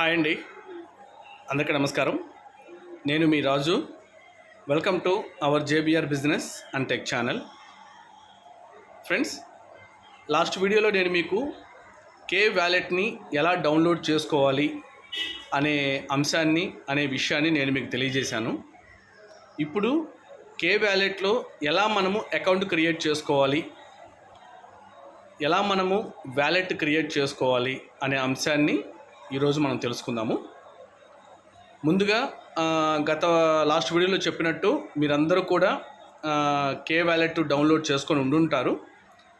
Hi అండి. అందరికీ నమస్కారం. నేను మీ Raju. Welcome to our JBR business and tech channel friends last వీడియోలో నేను మీకు కే వ్యాలెట్ని ఎలా డౌన్లోడ్ చేసుకోవాలి అనే అంశాన్ని అనే విషయాన్ని నేను మీకు తెలియజేశాను. ఇప్పుడు కే వ్యాలెట్లో ఎలా మనము అకౌంట్ క్రియేట్ చేసుకోవాలి ఎలా మనము వ్యాలెట్ క్రియేట్ చేసుకోవాలి అనే అంశాన్ని ఈరోజు మనం తెలుసుకుందాము. ముందుగా గత లాస్ట్ వీడియోలో చెప్పినట్టు మీరందరూ కూడా కే వ్యాలెట్ డౌన్లోడ్ చేసుకొని ఉండుంటారు.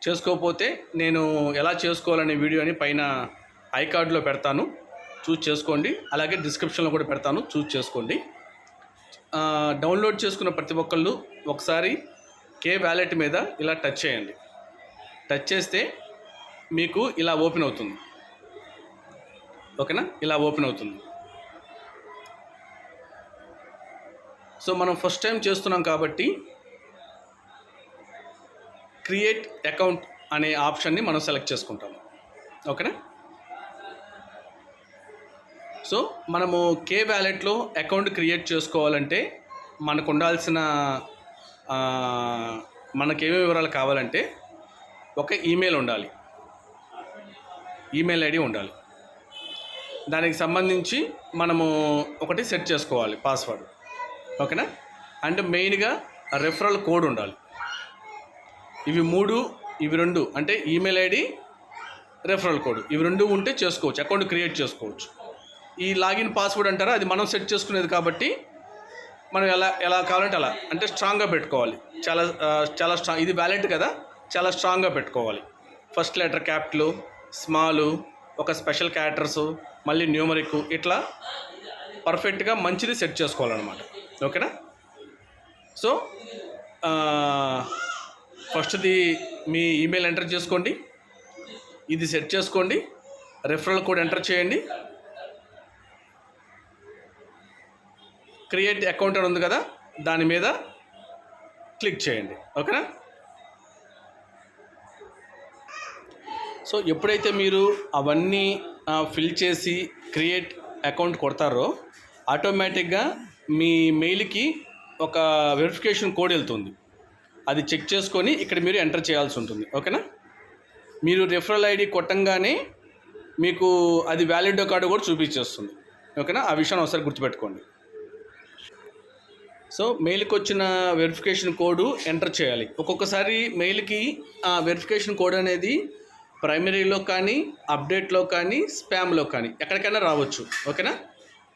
చేసుకోకపోతే నేను ఎలా చేసుకోవాలనే వీడియోని పైన ఐ పెడతాను. చూస్ చేసుకోండి. అలాగే డిస్క్రిప్షన్లో కూడా పెడతాను. చూస్ చేసుకోండి. డౌన్లోడ్ చేసుకున్న ప్రతి ఒక్కళ్ళు ఒకసారి కే వ్యాలెట్ మీద ఇలా టచ్ చేయండి. టచ్ చేస్తే మీకు ఇలా ఓపెన్ అవుతుంది. ఓకేనా? ఇలా ఓపెన్ అవుతుంది. సో మనం ఫస్ట్ టైం చేస్తున్నాం కాబట్టి క్రియేట్ అకౌంట్ అనే ఆప్షన్ని మనం సెలెక్ట్ చేసుకుంటాం. ఓకేనా? సో మనము కే వ్యాలెట్లో అకౌంట్ క్రియేట్ చేసుకోవాలంటే మనకు ఉండాల్సిన మనకు మనకేమేమి వివరాలు కావాలంటే ఒక ఈమెయిల్ ఉండాలి. ఈమెయిల్ ఐడి ఉండాలి. దానికి సంబంధించి మనము ఒకటి సెట్ చేసుకోవాలి పాస్వర్డ్ ఓకేనా? అంటే మెయిన్గా రెఫరల్ కోడ్ ఉండాలి. ఇవి మూడు ఇవి రెండు అంటే ఈమెయిల్ ఐడి రెఫరల్ కోడ్ ఇవి రెండు ఉంటే చేసుకోవచ్చు అకౌంట్ క్రియేట్ చేసుకోవచ్చు. ఈ లాగిన్ పాస్వర్డ్ అంటారా? అది మనం సెట్ చేసుకునేది కాబట్టి మనం ఎలా ఎలా కావాలంటే అలా. అంటే స్ట్రాంగ్గా పెట్టుకోవాలి. చాలా చాలా స్ట్రాంగ్ ఇది వ్యాలెట్ కదా? చాలా స్ట్రాంగ్గా పెట్టుకోవాలి. ఫస్ట్ లెటర్ క్యాపిటల్ స్మాలు ఒక స్పెషల్ క్యారెక్టర్స్ మళ్ళీ న్యూమరిక్ ఇట్లా పర్ఫెక్ట్గా మంచిది సెట్ చేసుకోవాలన్నమాట. ఓకేనా? సో ఫస్ట్ది మీ ఈమెయిల్ ఎంటర్ చేసుకోండి. ఇది సెట్ చేసుకోండి. రెఫరల్ కోడ్ ఎంటర్ చేయండి. క్రియేట్ అకౌంట్ అని ఉంది కదా దాని మీద క్లిక్ చేయండి. ఓకేనా? సో ఎప్పుడైతే మీరు అవన్నీ ఫిల్ చేసి క్రియేట్ అకౌంట్ కొడతారో ఆటోమేటిక్గా మీ మెయిల్కి ఒక వెరిఫికేషన్ కోడ్ వెళ్తుంది. అది చెక్ చేసుకొని ఇక్కడ మీరు ఎంటర్ చేయాల్సి ఉంటుంది. ఓకేనా? మీరు రెఫరల్ ఐడి కొట్టంగానే మీకు అది వ్యాలిడ్ కార్డు కూడా చూపించేస్తుంది. ఓకేనా? ఆ విషయాన్ని ఒకసారి గుర్తుపెట్టుకోండి. సో మెయిల్కి వచ్చిన వెరిఫికేషన్ కోడ్ ఎంటర్ చేయాలి. ఒక్కొక్కసారి మెయిల్కి ఆ వెరిఫికేషన్ కోడ్ అనేది ప్రైమరీలో కానీ అప్డేట్లో కానీ స్పామ్లో కానీ ఎక్కడికైనా రావచ్చు ఓకేనా?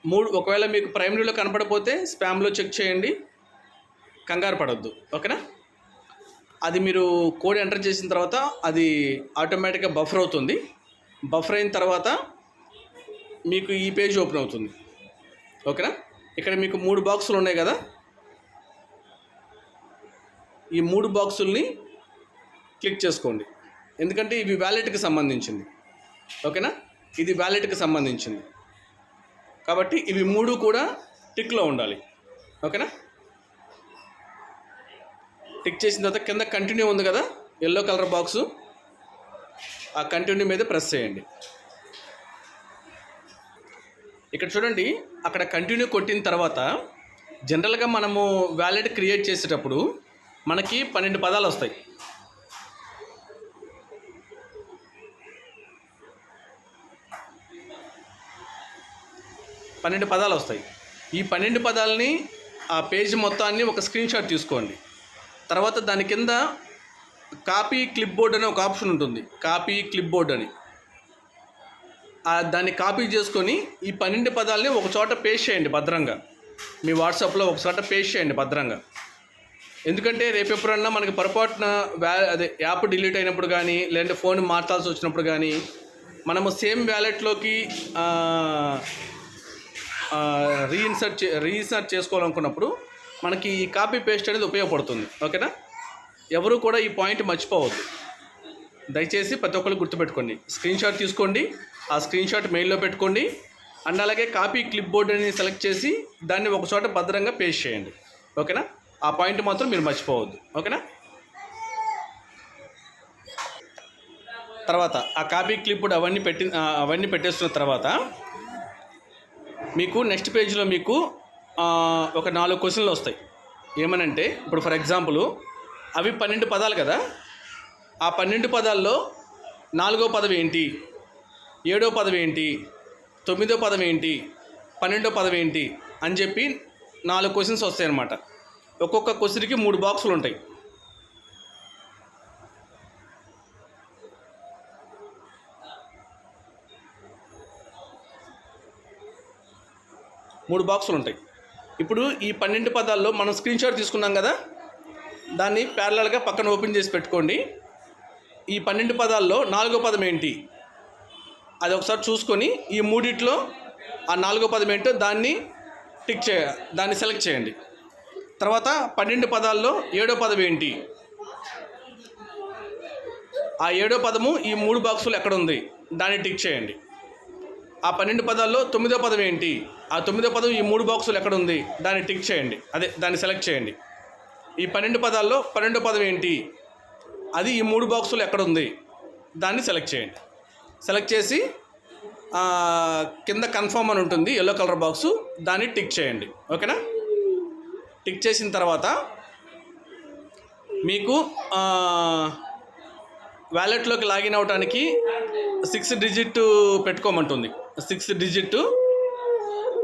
మూడు ఒకవేళ మీకు ప్రైమరీలో కనపడపోతే స్పామ్లో చెక్ చేయండి కంగారు పడద్దు ఓకేనా? అది మీరు కోడ్ ఎంటర్ చేసిన తర్వాత అది ఆటోమేటిక్గా బఫర్ అవుతుంది. బఫర్ అయిన తర్వాత మీకు ఈ పేజ్ ఓపెన్ అవుతుంది ఓకేనా? ఇక్కడ మీకు మూడు బాక్సులు ఉన్నాయి కదా? ఈ మూడు బాక్సుల్ని క్లిక్ చేసుకోండి. ఎందుకంటే ఇవి వ్యాలెట్కి సంబంధించింది. ఓకేనా? ఇది వ్యాలెట్కి సంబంధించింది. కాబట్టి ఇవి మూడు కూడా టిక్లో ఉండాలి. ఓకేనా? టిక్ చేసిన తర్వాత కింద కంటిన్యూ ఉంది కదా? ఎల్లో కలర్ బాక్సు ఆ కంటిన్యూ మీద ప్రెస్ చేయండి. ఇక్కడ చూడండి అక్కడ కంటిన్యూ కొట్టిన తర్వాత జనరల్గా మనము వ్యాలెట్ క్రియేట్ చేసేటప్పుడు మనకి పన్నెండు పదాలు వస్తాయి. పన్నెండు పదాలు వస్తాయి. ఈ పన్నెండు పదాలని ఆ పేజ్ మొత్తాన్ని ఒక స్క్రీన్ షాట్ తీసుకోండి. తర్వాత దాని కింద కాపీ క్లిప్ బోర్డ్ అనే ఒక ఆప్షన్ ఉంటుంది. కాపీ క్లిప్ బోర్డ్ అని దాన్ని కాపీ చేసుకొని ఈ పన్నెండు పదాలని ఒక చోట పేస్ట్ చేయండి భద్రంగా. మీ వాట్సాప్లో ఒక చోట పేస్ట్ చేయండి భద్రంగా. ఎందుకంటే రేపు ఎప్పుడన్నా మనకి పొరపాటున వ్యా అదే యాప్ డిలీట్ అయినప్పుడు కానీ లేదంటే ఫోన్ మార్చాల్సి వచ్చినప్పుడు కానీ మనము సేమ్ వ్యాలెట్లోకి రీఇన్సర్ట్ రీఇన్సర్ట్ చేసుకోవాలనుకున్నప్పుడు మనకి ఈ కాపీ పేస్ట్ అనేది ఉపయోగపడుతుంది. ఓకేనా? ఎవరు కూడా ఈ పాయింట్ మర్చిపోవద్దు. దయచేసి ప్రతి ఒక్కరు గుర్తుపెట్టుకోండి. స్క్రీన్ షాట్ తీసుకోండి. ఆ స్క్రీన్ షాట్ మెయిల్లో పెట్టుకోండి. అండ్ అలాగే కాపీ క్లిప్ బోర్డ్ అని సెలెక్ట్ చేసి దాన్ని ఒక చోట భద్రంగా పేస్ట్ చేయండి. ఓకేనా? ఆ పాయింట్ మాత్రం మీరు మర్చిపోవద్దు. ఓకేనా? తర్వాత ఆ కాపీ క్లిప్ బోర్డ్ అవన్నీ పెట్టి అవన్నీ పెట్టేస్తున్న తర్వాత మీకు నెక్స్ట్ పేజ్లో మీకు ఒక నాలుగు క్వశ్చన్లు వస్తాయి. ఏమనంటే ఇప్పుడు ఫర్ ఎగ్జాంపుల్ అవి పన్నెండు పదాలు కదా? ఆ పన్నెండు పదాల్లో నాలుగో పదం ఏంటి? ఏడో పదం ఏంటి? తొమ్మిదో పదం ఏంటి? పన్నెండో పదం ఏంటి? అని చెప్పి నాలుగు క్వశ్చన్స్ వస్తాయి అన్నమాట ఒక్కొక్క క్వశ్చన్కి మూడు బాక్సులు ఉంటాయి. మూడు బాక్సులు ఉంటాయి. ఇప్పుడు ఈ పన్నెండు పదాల్లో మనం స్క్రీన్ షాట్ తీసుకున్నాం కదా? దాన్ని ప్యారలల్గా పక్కన ఓపెన్ చేసి పెట్టుకోండి. ఈ పన్నెండు పదాల్లో నాలుగో పదం ఏంటి? అది ఒకసారి చూసుకొని ఈ మూడిట్లో ఆ నాలుగో పదం ఏంటో దాన్ని టిక్ చే దాన్ని సెలెక్ట్ చేయండి. తర్వాత పన్నెండు పదాల్లో ఏడో పదం ఏంటి? ఆ ఏడో పదము ఈ మూడు బాక్సులు ఎక్కడ ఉంది? దాన్ని టిక్ చేయండి. ఆ పన్నెండు పదాల్లో తొమ్మిదో పదం ఏంటి? ఆ తొమ్మిదో పదం ఈ మూడు బాక్సులు ఎక్కడ ఉంది? దాన్ని టిక్ చేయండి. అదే దాన్ని సెలెక్ట్ చేయండి. ఈ పన్నెండు పదాల్లో పన్నెండో పదం ఏంటి? అది ఈ మూడు బాక్సులు ఎక్కడ ఉంది? దాన్ని సెలెక్ట్ చేయండి. సెలెక్ట్ చేసి కింద కన్ఫర్మ్ అని ఉంటుంది ఎల్లో కలర్ బాక్సు దాన్ని టిక్ చేయండి. ఓకేనా? టిక్ చేసిన తర్వాత మీకు వ్యాలెట్లోకి లాగిన్ అవడానికి సిక్స్ డిజిట్ పెట్టుకోమంటుంది. సిక్స్ డిజిట్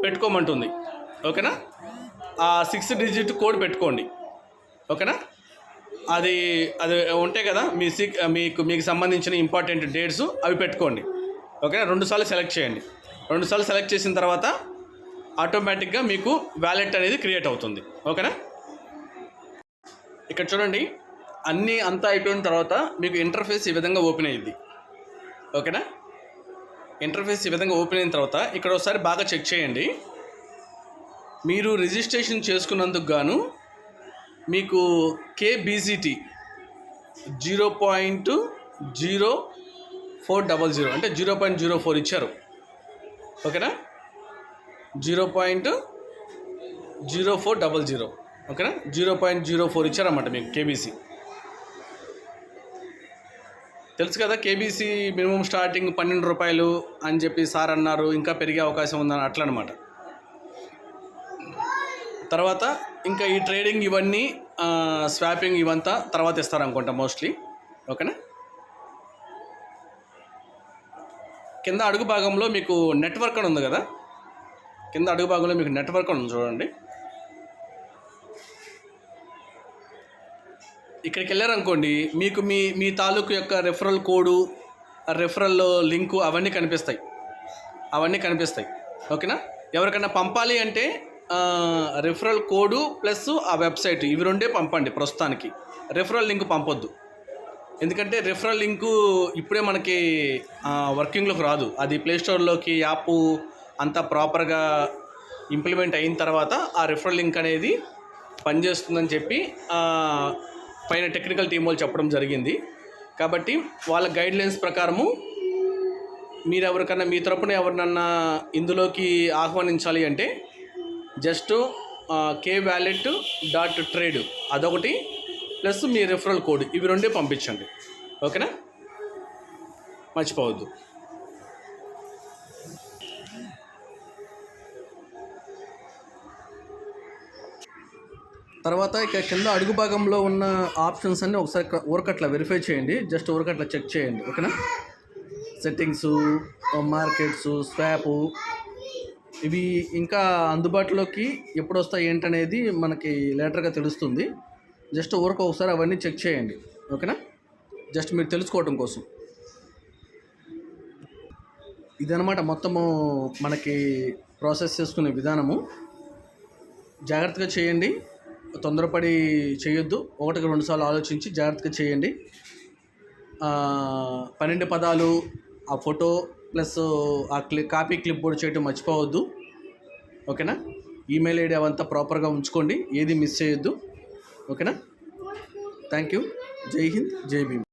పెట్టుకోమంటుంది. ఓకేనా? ఆ సిక్స్ డిజిట్ కోడ్ పెట్టుకోండి. ఓకేనా? అది అది ఉంటాయి కదా మీ సిక్ మీకు మీకు సంబంధించిన ఇంపార్టెంట్ డేట్స్ అవి పెట్టుకోండి. ఓకేనా? రెండుసార్లు సెలెక్ట్ చేయండి. రెండుసార్లు సెలెక్ట్ చేసిన తర్వాత ఆటోమేటిక్గా మీకు వ్యాలెట్ అనేది క్రియేట్ అవుతుంది. ఓకేనా? ఇక్కడ చూడండి. అన్నీ అంతా అయిపోయిన తర్వాత మీకు ఇంటర్ఫేస్ ఈ విధంగా ఓపెన్ అయ్యింది ఓకేనా? ఇంటర్ఫేస్ ఈ విధంగా ఓపెన్ అయిన తర్వాత ఇక్కడ ఒకసారి బాగా చెక్ చేయండి. మీరు రిజిస్ట్రేషన్ చేసుకున్నందుకు గాను మీకు KBGT zero point zero four double zero అంటే జీరో పాయింట్ జీరో ఫోర్ ఇచ్చారు. ఓకేనా? Zero point zero four double zero ఓకేనా? జీరో పాయింట్ జీరో ఫోర్ ఇచ్చారన్నమాట మీకు కేబీసీ తెలుసు కదా కేబీసీ మినిమం స్టార్టింగ్ పన్నెండు రూపాయలు అని చెప్పి సార్ అన్నారు. ఇంకా పెరిగే అవకాశం ఉందని అట్లనమాట. తర్వాత ఇంకా ఈ ట్రేడింగ్ ఇవన్నీ స్వాపింగ్ ఇవంతా తర్వాత ఇస్తారనుకుంటా మోస్ట్లీ ఓకేనా? కింద అడుగు భాగంలో మీకు నెట్వర్క్ అని ఉంది కదా? కింద అడుగు భాగంలో మీకు నెట్వర్క్ అని ఉంది చూడండి. ఇక్కడికి వెళ్ళారనుకోండి మీకు మీ మీ తాలూకు యొక్క రెఫరల్ కోడు రెఫరల్ లింకు అవన్నీ కనిపిస్తాయి. అవన్నీ కనిపిస్తాయి. ఓకేనా? ఎవరికైనా పంపాలి అంటే రెఫరల్ కోడు ప్లస్ ఆ వెబ్సైట్ ఇవి రెండే పంపండి ప్రస్తుతానికి. రెఫరల్ లింక్ పంపొద్దు. ఎందుకంటే రెఫరల్ లింకు ఇప్పుడే మనకి వర్కింగ్లోకి రాదు. అది ప్లే స్టోర్లోకి యాప్ అంతా ప్రాపర్గా ఇంప్లిమెంట్ అయిన తర్వాత ఆ రెఫరల్ లింక్ అనేది పనిచేస్తుందని చెప్పి పైన టెక్నికల్ టీం వాళ్ళు చెప్పడం జరిగింది. కాబట్టి వాళ్ళ గైడ్ లైన్స్ ప్రకారము మీరు ఎవరికన్నా మీ తరపున ఎవరినన్నా ఇందులోకి ఆహ్వానించాలి అంటే just K wallet dot trade అదొకటి ప్లస్ మీ రెఫరల్ కోడ్ ఇవి రెండే పంపించండి. ఓకేనా? మర్చిపోవద్దు. తర్వాత ఇక కింద అడుగు భాగంలో ఉన్న ఆప్షన్స్ అన్నీ ఒకసారి ఊరకట్ల వెరిఫై చేయండి. జస్ట్ ఊరకట్ల చెక్ చేయండి. ఓకేనా? సెట్టింగ్స్ మార్కెట్స్ స్వాపు ఇవి ఇంకా అందుబాటులోకి ఎప్పుడు వస్తాయి ఏంటనేది మనకి లేటర్గా తెలుస్తుంది. జస్ట్ ఊరక ఒకసారి అవన్నీ చెక్ చేయండి. ఓకేనా? జస్ట్ మీరు తెలుసుకోవటం కోసం. ఇదనమాట మొత్తము మనకి ప్రాసెస్ చేసుకునే విధానము. జాగ్రత్తగా చేయండి. తొందరపడి చేయొద్దు. ఒకటికి రెండు సార్లు ఆలోచించి జాగ్రత్తగా చేయండి. పన్నెండు పదాలు ఆ ఫోటో ప్లస్ ఆ క్లి కాపీ క్లిప్ బోర్డ్ చేయటం మర్చిపోవద్దు. ఓకేనా? ఈమెయిల్ ఐడి అవంతా ప్రాపర్గా ఉంచుకోండి. ఏది మిస్ చేయొద్దు. ఓకేనా? థ్యాంక్ యూ జై హింద్ జై భీమ్.